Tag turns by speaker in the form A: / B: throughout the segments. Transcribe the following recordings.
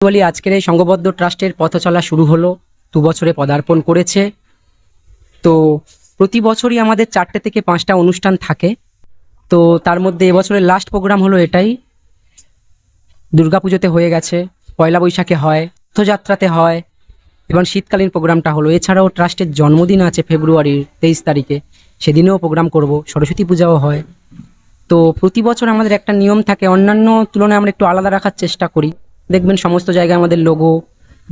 A: বলি, আজকের এই সংঘবদ্ধ ট্রাস্টের পথ চলা শুরু হলো, দু বছরে পদার্পণ করেছে। তো প্রতি বছরই আমাদের চারটে থেকে পাঁচটা অনুষ্ঠান থাকে। তো তার মধ্যে এবছরের লাস্ট প্রোগ্রাম হলো এটাই। দুর্গাপুজোতে হয়ে গেছে, পয়লা বৈশাখে হয়, রথযাত্রাতে হয়, এবং শীতকালীন প্রোগ্রামটা হলো। এছাড়াও ট্রাস্টের জন্মদিন আছে ফেব্রুয়ারির তেইশ তারিখে, সেদিনেও প্রোগ্রাম করব, সরস্বতী পূজাও হয়। তো প্রতি বছর আমাদের একটা নিয়ম থাকে, অন্যান্য তুলনায় আমরা একটু আলাদা রাখার চেষ্টা করি। দেখবেন সমস্ত জায়গায় আমাদের লোগো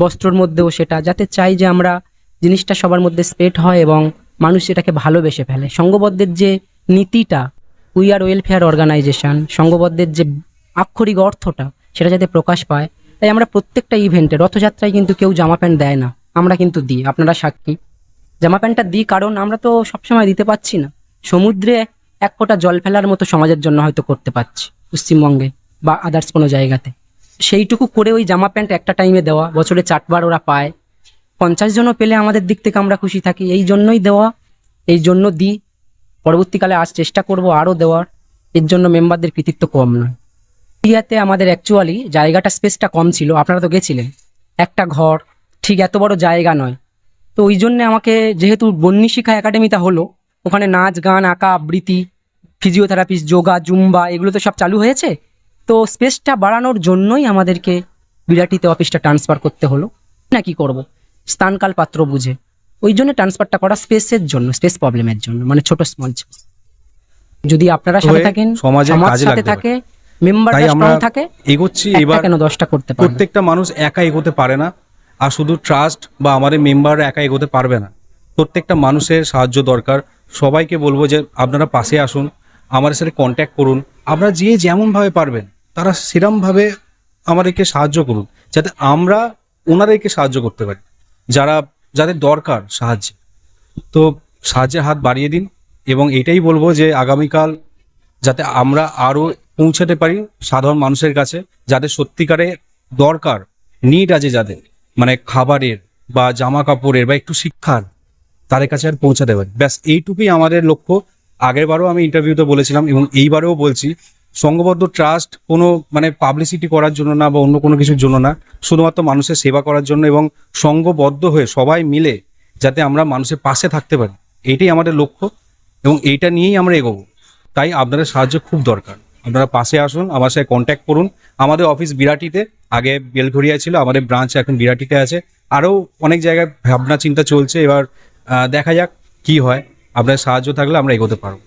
A: বস্ত্রর মধ্যেও সেটা, যাতে চাই যে আমরা জিনিসটা সবার মধ্যে স্প্রেড হয় এবং মানুষ এটাকে ভালোবেসে ফেলে। সংঘবদ্ধের যে নীতিটা উই আর ওয়েলফেয়ার অর্গানাইজেশন সংঘবদ্ধের যে আক্ষরিক অর্থটা, সেটা যাতে প্রকাশ পায়, তাই আমরা প্রত্যেকটা ইভেন্টে রথযাত্রায় কিন্তু কেউ জামা প্যান্ট দেয় না, আমরা কিন্তু দিই। আপনারা সাক্ষী? জামা প্যান্টটা দিই কারণ আমরা তো সবসময় দিতে পারছি না। সমুদ্রে এক ফোঁটা জল ফেলার মতো সমাজের জন্য হয়তো করতে পারছি, পশ্চিমবঙ্গে বা আদার্স কোনো জায়গাতে। সেইটুকু করে ওই জামা প্যান্ট একটা টাইমে দেওয়া, বছরে চারবার ওরা পায়। পঞ্চাশ জনও পেলে আমাদের দিক থেকে আমরা খুশি থাকি। এই জন্যই দেওয়া, এই জন্য দিই। পরবর্তীকালে আজ চেষ্টা করব আরও দেওয়ার। এর জন্য মেম্বারদের কৃতিত্ব কম নয়। ইন্ডিয়াতে আমাদের অ্যাকচুয়ালি জায়গাটা স্পেসটা কম ছিল। আপনারা তো গেছিলেন। একটা ঘর, ঠিক এত বড় জায়গা নয়। তো ওই জন্যে আমাকে যেহেতু বন্যী শিক্ষা একাডেমিটা হলো, ওখানে নাচ, গান, আঁকা, আবৃত্তি ফিজিওথেরাপিস্ট যোগা জুম্বা এগুলো তো সব চালু হয়েছে? তো স্পেসটা বাড়ানোর জন্যই আমাদেরকে বিরাটিতে অফিসটা ট্রান্সফার করতে হলো। না কি করব? স্থানকাল পাত্র বুঝে। ওই জন্য ট্রান্সফারটা করা স্পেসের জন্য স্পেস প্রবলেমের জন্য মানে ছোট স্মল যদি আপনারা সাথে থাকেন
B: সমাজে
A: সমাজ
B: কাজে
A: সাথে থাকে থাকে
B: এগোচ্ছি এবার
A: কেন দশটা করতে পারে
B: প্রত্যেকটা মানুষ একা এগোতে পারে না আর শুধু ট্রাস্ট বা আমাদের মেম্বার একা এগোতে পারবে না। প্রত্যেকটা মানুষের সাহায্য দরকার। সবাইকে বলব যে আপনারা পাশে আসুন আমাদের সাথে কন্ট্যাক্ট করুন। আপনারা যে যেমনভাবে পারবেন তারা সেরমভাবে আমাদেরকে সাহায্য করুক, যাতে আমরা ওনাদেরকে সাহায্য করতে পারি, যারা, যাদের দরকার সাহায্য। তো সাহায্যের হাত বাড়িয়ে দিন, এবং এটাই বলব যে আগামীকাল যাতে আমরা আরও পৌঁছাতে পারি সাধারণ মানুষের কাছে, যাদের সত্যিকারে দরকার নিড আছে যাদের মানে খাবারের বা জামা কাপড়ের বা একটু শিক্ষার, তাদের কাছে আর পৌঁছাতে পারি। ব্যাস, এইটুকুই আমাদের লক্ষ্য। আগেরবারও আমি ইন্টারভিউতে বলেছিলাম এবং এইবারেও বলছি সংঘবদ্ধ ট্রাস্ট কোনো মানে পাবলিসিটি করার জন্য না বা অন্য কোনো কিছুর জন্য না, শুধুমাত্র মানুষের সেবা করার জন্য এবং সংঘবদ্ধ হয়ে সবাই মিলে যাতে আমরা মানুষের পাশে থাকতে পারি। এইটাই আমাদের লক্ষ্য এবং এইটা নিয়েই আমরা এগোবো। তাই আপনাদের সাহায্য খুব দরকার। আপনারা পাশে আসুন, আমার সাথে কন্ট্যাক্ট করুন। আমাদের অফিস বিরাটিতে, আগে বেলঘরিয়া ছিল, আমাদের ব্রাঞ্চ এখন বিরাটিতে আছে। আরও অনেক জায়গায় ভাবনা চিন্তা চলছে, এবার দেখা যাক কি হয়। আপনার সাহায্য থাকলে আমরা এগোতে পারব।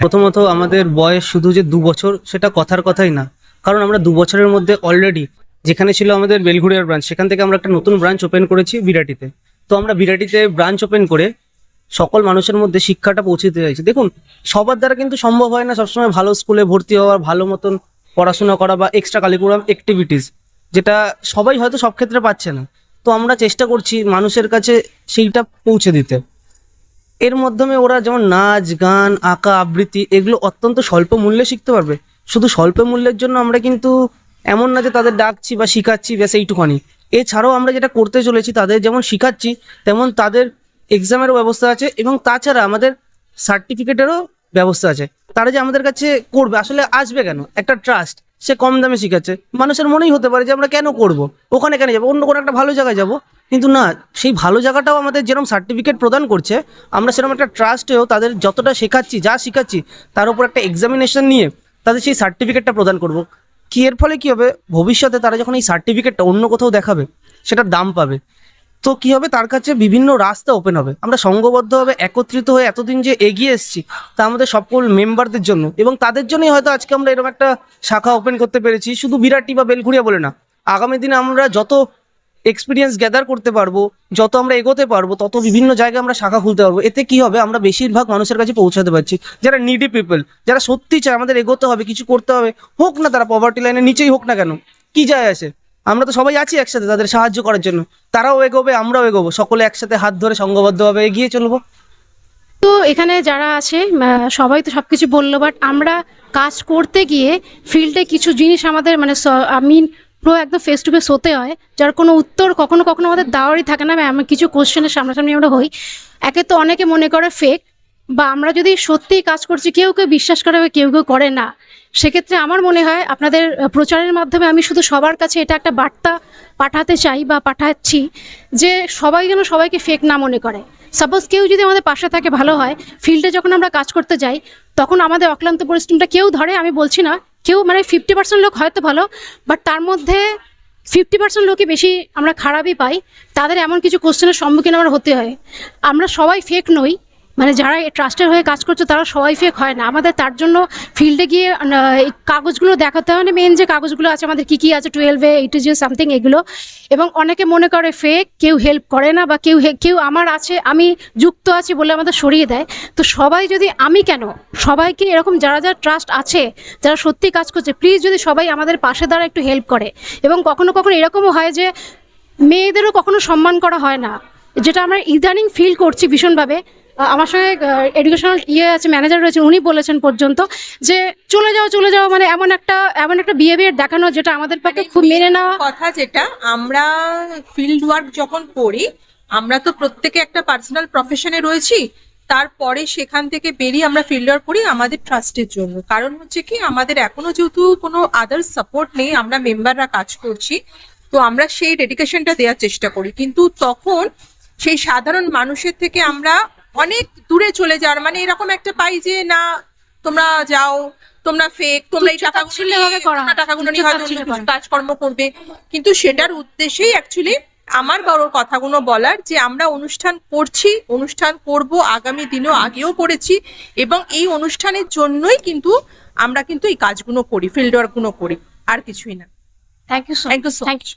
C: প্রথমত আমাদের বয়স শুধু যে দু বছর, সেটা কথার কথাই না। কারণ আমরা দু বছরের মধ্যে অলরেডি যেখানে ছিল আমাদের বেলঘুরিয়ার ব্রাঞ্চ সেখান থেকে আমরা একটা নতুন ব্রাঞ্চ ওপেন করেছি বিরাটিতে। তো আমরা বিরাটিতে ব্রাঞ্চ ওপেন করে সকল মানুষের মধ্যে শিক্ষাটা পৌঁছে দিতে চাইছি। দেখুন, সবার দ্বারা কিন্তু সম্ভব হয় না সবসময় ভালো স্কুলে ভর্তি হওয়া ভালো মতন পড়াশোনা করা বা এক্সট্রা কারিকুলাম অ্যাক্টিভিটিস যেটা সবাই হয়তো সব ক্ষেত্রে পাচ্ছে না। তো আমরা চেষ্টা করছি মানুষের কাছে সেইটা পৌঁছে দিতে। এর মাধ্যমে ওরা যেমন নাচ, গান, আঁকা, আবৃত্তি, এগুলো অত্যন্ত স্বল্প মূল্যে শিখতে পারবে। শুধু স্বল্প মূল্যের জন্য আমরা কিন্তু এমন না যে তাদের ডাকছি বা শিখাচ্ছি, ব্যাস এইটুখানি এছাড়াও আমরা যেটা করতে চলেছি, তাদের যেমন শিখাচ্ছি, তেমন তাদের এক্সামেরও ব্যবস্থা আছে এবং তাছাড়া আমাদের সার্টিফিকেটেরও ব্যবস্থা আছে। তারা যে আমাদের কাছে করবে, আসলে আসবে কেন? একটা ট্রাস্ট সে কম দামে শিখাচ্ছে। মানুষের মনেই হতে পারে যে আমরা কেন করব? ওখানে কেন যাব? অন্য কোনো একটা ভালো জায়গায় যাব। কিন্তু না, সেই ভালো জায়গাটাও আমাদের যেরকম সার্টিফিকেট প্রদান করছে, আমরা সেরকম একটা ট্রাস্টেও তাদের যতটা শেখাচ্ছি, যা শেখাচ্ছি, তার উপর একটা এক্সামিনেশন নিয়ে তাদের সেই সার্টিফিকেটটা প্রদান করব। কি এর ফলে কী হবে? ভবিষ্যতে তারা যখন এই সার্টিফিকেটটা অন্য কোথাও দেখাবে, সেটার দাম পাবে। তো কি হবে? তার কাছে বিভিন্ন রাস্তা ওপেন হবে। আমরা সংঘবদ্ধভাবে একত্রিত হয়ে এতদিন যে এগিয়ে এসেছি, তা আমাদের সকল মেম্বারদের জন্য এবং তাদের জন্যই হয়তো আজকে আমরা এরকম একটা শাখা ওপেন করতে পেরেছি। শুধু বিরাটি বা বেলঘুরিয়া বলে না, আগামী দিনে আমরা যত এক্সপিরিয়েন্স গ্যাদার করতে পারব, যত আমরা এগোতে পারব, তত বিভিন্ন জায়গায় আমরা শাখা খুলতে পারব। এতে কি হবে? আমরা বেশিরভাগ মানুষের কাছে পৌঁছাতে পারছি। যারা নিডি পিপল যারা সত্যি চায় আমাদের এগোতে হবে, কিছু করতে হবে, হোক না তারা পভার্টি লাইনের নিচেই হোক না কেন, কি যায় আসে? আমরা তো সবাই আছি একসাথে তাদের সাহায্য করার জন্য। তারাও এগোবে, আমরাও এগোবো। সকলে একসাথে হাত ধরে সংঘবদ্ধভাবে এগিয়ে চলবো।
D: তো এখানে যারা আছে সবাই তো সবকিছু বলল বাট আমরা কাজ করতে গিয়ে ফিল্ডে কিছু জিনিস আমাদের মানে আমি পুরো একদম ফেস টু ফেস হতে হয়, যার কোনো উত্তর কখনো কখনো আমাদের দেওয়ারই থাকে না। কিছু কোশ্চেনের সামনাসামনি আমরা হই। একে তো অনেকে মনে করে ফেক বা আমরা যদি সত্যিই কাজ করছি, কেউ কেউ বিশ্বাস করে বা কেউ কেউ করে না, সেক্ষেত্রে আমার মনে হয় আপনাদের প্রচারের মাধ্যমে আমি শুধু সবার কাছে এটা একটা বার্তা পাঠাতে চাই বা পাঠাচ্ছি যে সবাই যেন সবাইকে ফেক না মনে করে। সাপোজ কেউ যদি আমাদের পাশে থাকে, ভালো হয় ফিল্ডে যখন আমরা কাজ করতে যাই, তখন আমাদের অক্লান্ত পরিশ্রমটা কেউ ধরে, আমি বলছি না, কেউ মানে ফিফটি পার্সেন্ট লোক হয়তো ভালো বাট তার মধ্যে ফিফটি পার্সেন্ট লোকই বেশি আমরা খারাপই পাই, তাদের এমন কিছু কোশ্চেনের সম্মুখীন আমার হতে হয়। আমরা সবাই ফেক নই মানে যারা ট্রাস্টের হয়ে কাজ করছে, তারা সবাই ফেক হয় না। আমাদের তার জন্য ফিল্ডে গিয়ে এই কাগজগুলো দেখাতে হয় মানে মেন যে কাগজগুলো আছে, আমাদের কী কী আছে টুয়েলভে এইটে জিও সামথিং এগুলো। এবং অনেকে মনে করে ফেক কেউ হেল্প করে না বা কেউ কেউ আমার আছে, আমি যুক্ত আছি বলে আমাদের সরিয়ে দেয়। তো সবাই যদি, আমি কেন? সবাইকে এরকম যারা যারা ট্রাস্ট আছে, যারা সত্যি কাজ করছে প্লিজ যদি সবাই আমাদের পাশে দ্বারা একটু হেল্প করে। এবং কখনো কখনো এরকমও হয় যে, মেয়েদেরও কখনো সম্মান করা হয় না। যেটা আমরা ইদানিং ফিল করছি ভীষণভাবে। আমার সঙ্গে এডুকেশনাল ইয়ে আছে ম্যানেজার রয়েছেন উনি বলেছেন পর্যন্ত যে চলে যাও চলে যাও মানে এমন একটা এমন একটা বিহেভিয়ার দেখানো যেটা আমাদের পক্ষে খুব মেনে নেওয়া
E: কথা যেটা আমরা ফিল্ড ওয়ার্ক যখন করি আমরা তো প্রত্যেকে একটা পার্সোনাল প্রফেশনে রয়েছি তারপরে সেখান থেকে বেরিয়ে আমরা ফিল্ড ওয়ার্ক করি আমাদের ট্রাস্টের জন্য। কারণ হচ্ছে কি আমাদের এখনও যেহেতু কোনো আদার সাপোর্ট নেই আমরা মেম্বাররা কাজ করছি তো আমরা সেই ডেডিকেশনটা দেওয়ার চেষ্টা করি। কিন্তু তখন সেই সাধারণ মানুষের থেকে আমরা অনেক দূরে চলে যাওয়ার মানে এরকম একটা পাই যে না তোমরা যাও তোমরা ফেক তোমরা এই টাকাগুলো নিয়ে- তোমরা টাকাগুলো নিয়ে হয়তো কাজকর্ম করবে। কিন্তু সেটার উদ্দেশ্যেই অ্যাকচুয়ালি আমার বড় কথাগুলো বলার যে আমরা অনুষ্ঠান করছি অনুষ্ঠান করব আগামী দিনেও আগেও করেছি এবং এই অনুষ্ঠানের জন্যই কিন্তু আমরা কিন্তু এই কাজগুলো করি ফিল্ড ওয়ার্কগুলো করি আর কিছুই না।
D: Thank you
E: you so
D: thank you